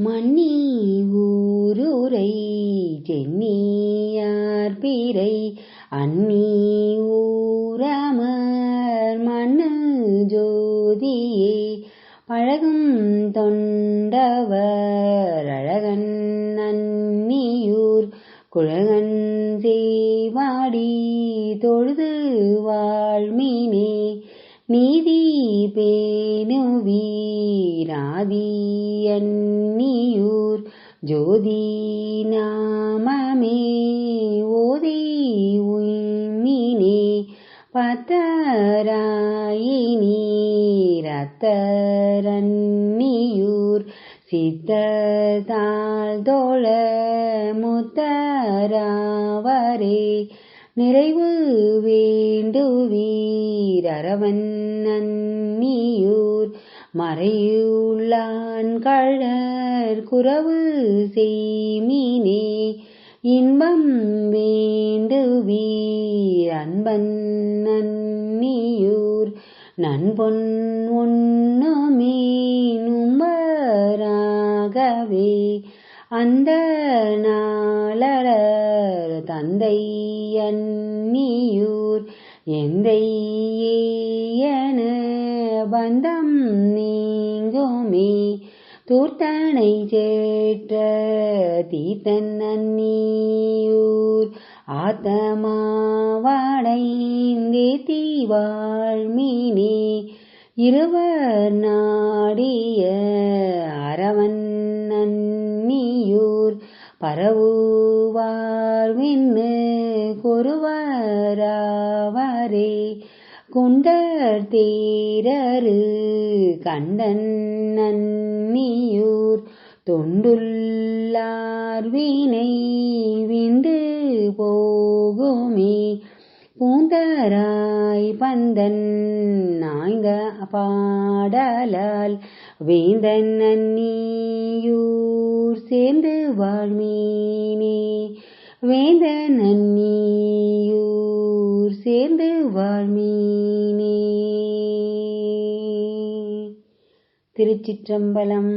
மன்னி ஊருரை ஜென்னியார் பிறை அன்னி ஊரமர் மண்ணு ஜோதியே. பழகும் தொண்டவர் அழகன் அன்னியூர் குழகன் சேவாடி தொழுது வாழ்மினே நீதி பேணுவீராதி அன்னியூர் ஜோதி நாமமே ஓதி உய்மினே பத்தராயினி ரத்தரன்னியூர் சித்தத்தால் தோழ முத்தராவரே. நிறைவு வேண்டுவீரவன் அரவன் மறையுள்ளான் கழற் குறவு செய்மீனே இன்பம் வேண்டுவீர் அன்பன் நன்னியூர் நண்பொன் ஒன்னுமே நும்பராகவே அந்த நாளர தந்தை அன்னியூர் எந்தையே பந்தம் நீங்குமே. தூர்த்தனை சேற்ற தீத்தன் அன்னியூர் ஆத்தமாவடைந்தே தீவாழ்மினே இருவர் நாடிய அரவன் நன்னியூர் பரவூர் குண்டர் தேரரு கண்டன் நன்னியூர் தொண்டுள்ளார் வினை விந்து போகுமே. பூந்தராய் பந்தன் நாய்ந்த பாடலால் வேந்தன் நன்னியூர் சேர்ந்து வாழ்மீனே. வேந்தன் நன்னியூர் சேர்ந்து வாழ்மீ திருச்சிற்றம்பலம்.